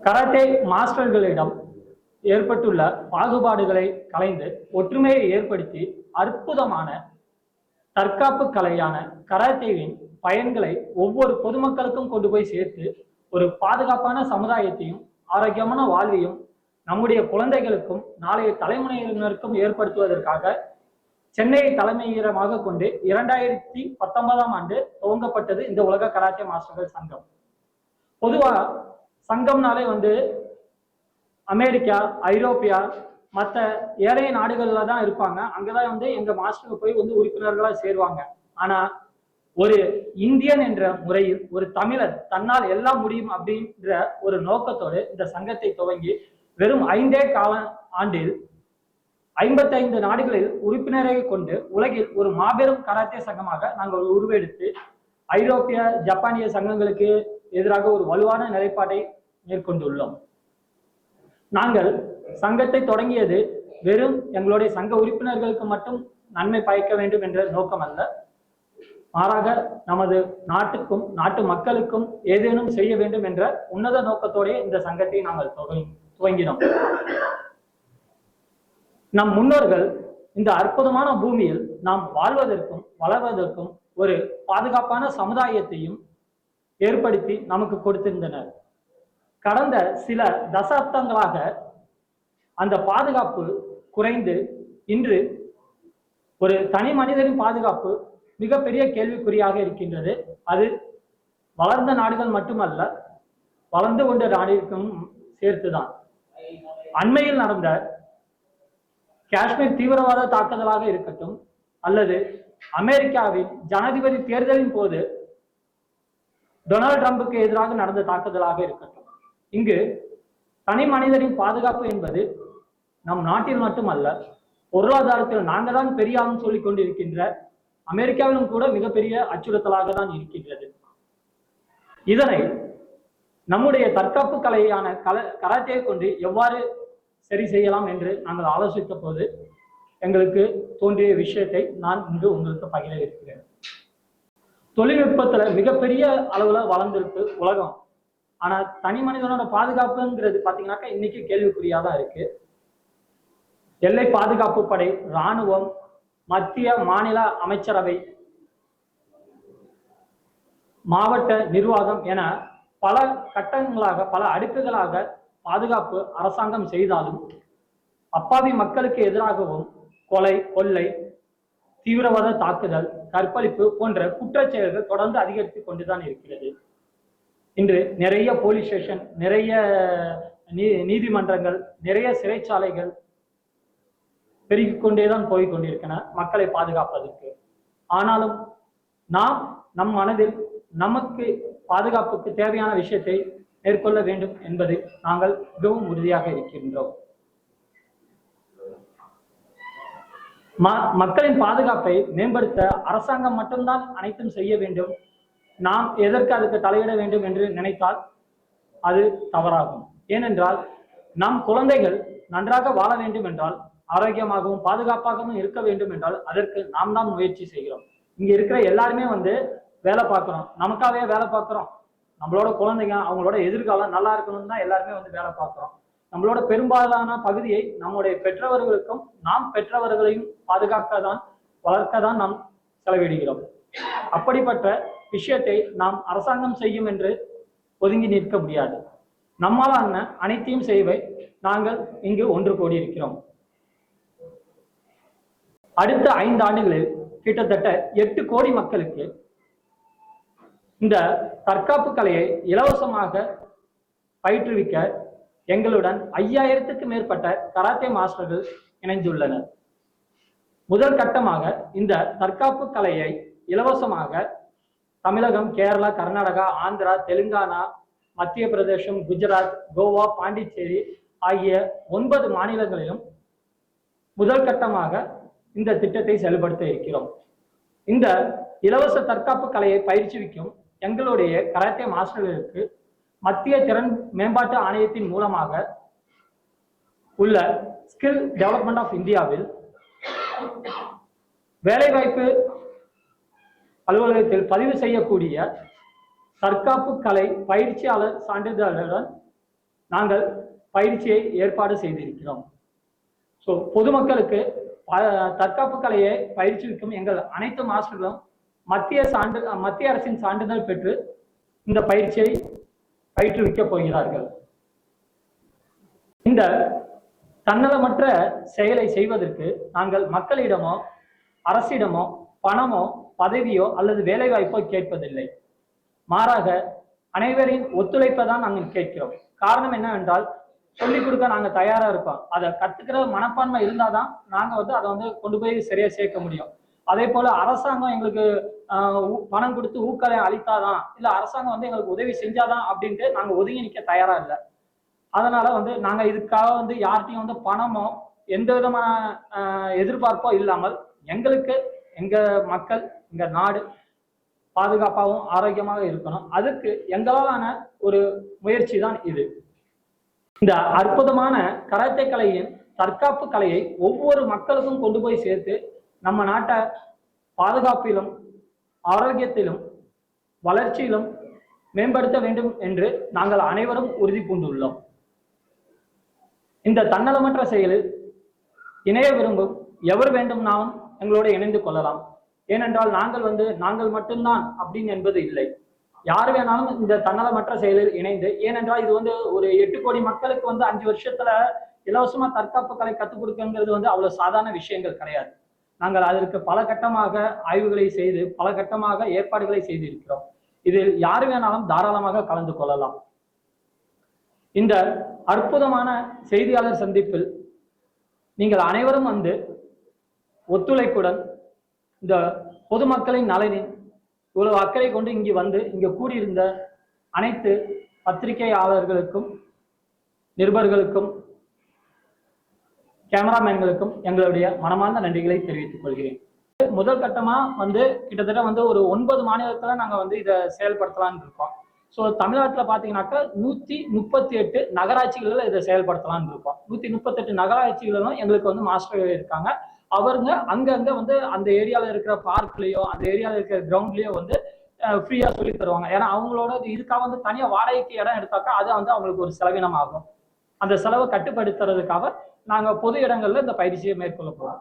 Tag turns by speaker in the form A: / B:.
A: Karate மாஸ்டர்களிடம் ஏற்பட்டுள்ள பாகுபாடுகளை கலைந்து ஒற்றுமையை ஏற்படுத்தி அற்புதமான தற்காப்பு கலையான கராத்தேவின் பயன்களை ஒவ்வொரு பொதுமக்களுக்கும் கொண்டு போய் சேர்த்து ஒரு பாதுகாப்பான சமுதாயத்தையும் ஆரோக்கியமான வாழ்வையும் நம்முடைய குழந்தைகளுக்கும் நாளைய தலைமுறையினருக்கும் ஏற்படுத்துவதற்காக சென்னையை தலைமையிடமாக கொண்டு இரண்டாயிரத்தி பத்தொன்பதாம் ஆண்டு துவங்கப்பட்டது இந்த உலக கராத்தே மாஸ்டர்கள் சங்கம். பொதுவா சங்கம்னாலே வந்து அமெரிக்கா ஐரோப்பியா மற்ற ஏழைய நாடுகள்ல தான் இருப்பாங்க. அங்கதான் வந்து எங்க மாஸ்டருக்கு போய் வந்து உறுப்பினர்களா சேருவாங்க. ஆனா ஒரு இந்தியன் என்ற முறையில் ஒரு தமிழர் தன்னால் எல்லாம் முடியும் அப்படின்ற ஒரு நோக்கத்தோடு இந்த சங்கத்தை துவங்கி வெறும் ஐந்தே கால ஆண்டில் ஐம்பத்தைந்து நாடுகளில் உறுப்பினரை கொண்டு உலகில் ஒரு மாபெரும் கராத்தே சங்கமாக நாங்கள் உருவெடுத்து ஐரோப்பிய ஜப்பானிய சங்கங்களுக்கு எதிராக ஒரு வலுவான நிலைப்பாட்டை மேற்கொண்டுள்ளோம். நாங்கள் சங்கத்தை தொடங்கியது வெறும் எங்களுடைய சங்க உறுப்பினர்களுக்கு மட்டும் நன்மை பயக்க வேண்டும் என்ற நோக்கம் அல்ல. மாறாக நமது நாட்டுக்கும் நாட்டு மக்களுக்கும் ஏதேனும் செய்ய வேண்டும் என்ற உன்னத நோக்கத்தோடே இந்த சங்கத்தை நாங்கள் துவங்கினோம். நம் முன்னோர்கள் இந்த அற்புதமான பூமியில் நாம் வாழ்வதற்கும் வளர்வதற்கும் ஒரு பாதுகாப்பான சமுதாயத்தையும் ஏற்படுத்தி நமக்கு கொடுத்திருந்தனர். கடந்த சில தசாப்தங்களாக அந்த பாதுகாப்பு குறைந்து இன்று ஒரு தனி மனிதனின் பாதுகாப்பு மிகப்பெரிய கேள்விக்குறியாக இருக்கின்றது. அது வளர்ந்த நாடுகள் மட்டுமல்ல வளர்ந்து கொண்ட நாடுகளுக்கும் சேர்த்துதான். அண்மையில் நடந்த காஷ்மீர் தீவிரவாத தாக்குதலாக இருக்கட்டும் அல்லது அமெரிக்காவின் ஜனாதிபதி தேர்தலின் போது டொனால்ட் ட்ரம்புக்கு எதிராக நடந்த தாக்குதலாக இருக்கட்டும். இங்கு தனி மனிதரின் பாதுகாப்பு என்பது நம் நாட்டில் மட்டுமல்ல பொருளாதாரத்தில் நாங்கள் தான் பெரிய ஆளுன்னு சொல்லிக் கொண்டிருக்கின்ற அமெரிக்காவிலும் கூட மிகப்பெரிய அச்சுறுத்தலாக தான் இருக்கின்றது. இதனை நம்முடைய தற்காப்பு கலையான கல கராத்தே கொண்டு எவ்வாறு சரி செய்யலாம் என்று நாங்கள் ஆலோசித்த போது எங்களுக்கு தோன்றிய விஷயத்தை நான் இங்கு உங்களுக்கு பகிர இருக்கிறேன் தொழில்நுட்பத்துல மிகப்பெரிய அளவுல வளர்ந்திருக்கு உலகம். ஆனா தனி மனிதனோட பாதுகாப்புங்கிறது பாத்தீங்கன்னாக்கா இன்னைக்கு கேள்விக்குறியா தான் இருக்கு. எல்லை பாதுகாப்பு படை ராணுவம் மத்திய மாநில அமைச்சரவை மாவட்ட நிர்வாகம் என பல கட்டங்களாக பல அடுக்குகளாக பாதுகாப்பு அரசாங்கம் செய்தாலும் அப்பாவி மக்களுக்கு எதிராகவும் கொலை கொள்ளை தீவிரவாத தாக்குதல் கற்பழிப்பு போன்ற குற்றச்செயல்கள் தொடர்ந்து அதிகரித்து கொண்டுதான் இருக்கிறது. இன்று நிறைய போலீஸ் ஸ்டேஷன் நிறைய நீ நீதிமன்றங்கள் நிறைய சிறைச்சாலைகள் பெருகிக் கொண்டேதான் போய் கொண்டிருக்கின்றன மக்களை பாதுகாப்பதற்கு. ஆனாலும் நாம் நம் மனதில் நமக்கு பாதுகாப்புக்கு தேவையான விஷயத்தை மேற்கொள்ள வேண்டும் என்பதில் நாங்கள் மிகவும் உறுதியாக இருக்கின்றோம். மக்களின் பாதுகாப்பை மேம்படுத்த அரசாங்கம் மட்டும்தான் அனைத்தும் செய்ய வேண்டும். நாம் எதற்கு அதுக்கு தலையிட வேண்டும் என்று நினைத்தால் அது தவறாகும். ஏனென்றால் நம் குழந்தைகள் நன்றாக வாழ வேண்டும் என்றால் ஆரோக்கியமாகவும் பாதுகாப்பாகவும் இருக்க வேண்டும் என்றால் அதற்கு நாம் தான் முயற்சி செய்கிறோம். இங்க இருக்கிற எல்லாருமே வந்து வேலை பார்க்கிறோம். நமக்காகவே வேலை பார்க்கிறோம். நம்மளோட குழந்தைங்க அவங்களோட எதிர்காலம் நல்லா இருக்கணும்னு தான் எல்லாருமே வந்து வேலை பார்க்கிறோம். நம்மளோட பெரும்பாலான பகுதியை நம்முடைய பெற்றவர்களுக்கும் நாம் பெற்றவர்களையும் பாதுகாக்க தான் வளர்க்க தான் நாம் செலவிடுகிறோம். அப்படிப்பட்ட விஷயத்தை நாம் அரசாங்கம் செய்யும் என்று ஒதுங்கி நிற்க முடியாது. நம்மாலான அனைத்தையும் செய்வை நாங்கள் இங்கு ஒன்று கூடி இருக்கிறோம் அடுத்த ஐந்து ஆண்டுகளில் கிட்டத்தட்ட எட்டு கோடி மக்களுக்கு இந்த தற்காப்பு கலையை இலவசமாக பயிற்றுவிக்க எங்களுடன் ஐயாயிரத்துக்கு மேற்பட்ட கராத்தே மாஸ்டர்கள் இணைந்துள்ளனர். முதல் கட்டமாக இந்த தற்காப்பு கலையை இலவசமாக தமிழகம் கேரளா கர்நாடகா ஆந்திரா தெலுங்கானா மத்திய பிரதேசம் குஜராத் கோவா பாண்டிச்சேரி ஆகிய ஒன்பது மாநிலங்களிலும் முதல் கட்டமாக இந்த திட்டத்தை செயல்படுத்த இருக்கிறோம். இந்த இலவச தற்காப்பு கலையை பயிற்சிவிக்கும் எங்களுடைய கராத்தே மாஸ்டர்களுக்கு மத்திய திறன் மேம்பாட்டு ஆணையத்தின் மூலமாக உள்ள ஸ்கில் டெவலப்மெண்ட் ஆஃப் இந்தியாவில் வேலைவாய்ப்பு அலுவலகத்தில் பதிவு செய்யக்கூடிய தற்காப்பு கலை பயிற்சியாளர் சான்றிதழுடன் நாங்கள் பயிற்சியை ஏற்பாடு செய்திருக்கிறோம். ஸோ பொதுமக்களுக்கு ப- தற்காப்பு கலையை பயிற்சிக்கும் எங்கள் அனைத்து மாஸ்டர்களும் மத்திய சான்று மத்திய அரசின் சான்றிதழ் பெற்று இந்த பயிற்சியை பயிற்றுவிக்கப் போகிறார்கள். இந்த தன்னலமற்ற செயலை செய்வதற்கு நாங்கள் மக்களிடமோ அரசிடமோ பணமோ பதவியோ அல்லது வேலைவாய்ப்போ கேட்பதில்லை. மாறாக அனைவரின் ஒத்துழைப்பை தான் நாங்கள் கேட்கிறோம். காரணம் என்னவென்றால் சொல்லிக் கொடுக்க நாங்க தயாரா இருக்கோம் அதை கத்துக்கிற மனப்பான்மை இருந்தாதான் நாங்க வந்து அதை வந்து கொண்டு போய் சரியா சேர்க்க முடியும். அதே போல அரசாங்கம் எங்களுக்கு பணம் கொடுத்து ஊக்கலை அளித்தாதான் இல்ல அரசாங்கம் வந்து எங்களுக்கு உதவி செஞ்சாதான் அப்படின்ட்டு நாங்க ஒதுங்கி நிக்க தயாரா இல்லை. அதனால வந்து நாங்க இதுக்காக வந்து யார்கிட்டையும் வந்து பணமோ எந்த விதமான எதிர்பார்ப்போ இல்லாமல் எங்களுக்கு எங்க மக்கள் எங்க நாடு பாதுகாப்பாகவும் ஆரோக்கியமாக இருக்கணும். அதுக்கு எங்களாலான ஒரு முயற்சி தான் இது. இந்த அற்புதமான கராத்தே கலையின் தற்காப்பு கலையை ஒவ்வொரு மக்களுக்கும் கொண்டு போய் சேர்த்து நம்ம நாட்டை பாதுகாப்பிலும் ஆரோக்கியத்திலும் வளர்ச்சியிலும் மேம்படுத்த வேண்டும் என்று நாங்கள் அனைவரும் உறுதி பூண்டுள்ளோம். இந்த தன்னலமற்ற செயலில் இணைய விரும்பும் எவர் வேண்டும் நாம் எங்களோடு இணைந்து கொள்ளலாம். ஏனென்றால் நாங்கள் வந்து நாங்கள் மட்டும்தான் அப்படின்னு என்பது இல்லை. யார் வேணாலும் இந்த தன்னலமற்ற செயலில் இணைந்து ஏனென்றால் இது வந்து ஒரு எட்டு கோடி மக்களுக்கு வந்து அஞ்சு வருஷத்துல இலவசமா தற்காப்பு கலை கத்துக் கொடுக்கங்கிறது வந்து அவ்வளவு சாதாரண விஷயங்கள் கிடையாது. நாங்கள் அதற்கு பல கட்டமாக ஆய்வுகளை செய்து பல கட்டமாக ஏற்பாடுகளை செய்திருக்கிறோம். இதில் யார் வேணாலும் தாராளமாக கலந்து கொள்ளலாம். இந்த அற்புதமான செய்தியாளர் சந்திப்பில் நீங்கள் அனைவரும் வந்து ஒத்துழைப்புடன் இந்த பொதுமக்களின் நலனின் இவ்வளவு அக்கறை கொண்டு இங்கு வந்து இங்கு கூடியிருந்த அனைத்து பத்திரிகையாளர்களுக்கும் நிருபர்களுக்கும் கேமராமேன்களுக்கும் எங்களுடைய மனமார்ந்த நன்றிகளை தெரிவித்துக் கொள்கிறேன். முதல் கட்டமா வந்து கிட்டத்தட்ட வந்து ஒரு ஒன்பது மாநிலத்துல நாங்க வந்து இதை செயல்படுத்தலாம்னு இருக்கோம். ஸோ தமிழ்நாட்டில் பார்த்தீங்கன்னாக்கா நூற்றி முப்பத்தி எட்டு நகராட்சிகளில் இதை செயல்படுத்தலாம்னு இருக்கோம். நூற்றி முப்பத்தெட்டு நகராட்சிகளிலும் எங்களுக்கு வந்து மாஸ்டர்கள் இருக்காங்க. அவருங்க அங்கங்கே வந்து அந்த ஏரியாவில் இருக்கிற பார்க்லேயோ அந்த ஏரியாவில் இருக்கிற கிரவுண்ட்லேயோ வந்து ஃப்ரீயா சொல்லி தருவாங்க. ஏன்னா அவங்களோட இதுக்காக வந்து தனியாக வாடகைக்கு இடம் எடுத்தாக்கா அது வந்து அவங்களுக்கு ஒரு செலவினம் ஆகும் அந்த செலவை கட்டுப்படுத்துறதுக்காக நாங்க பொது இடங்கள்ல இந்த பயிற்சியை மேற்கொள்ள போறோம்.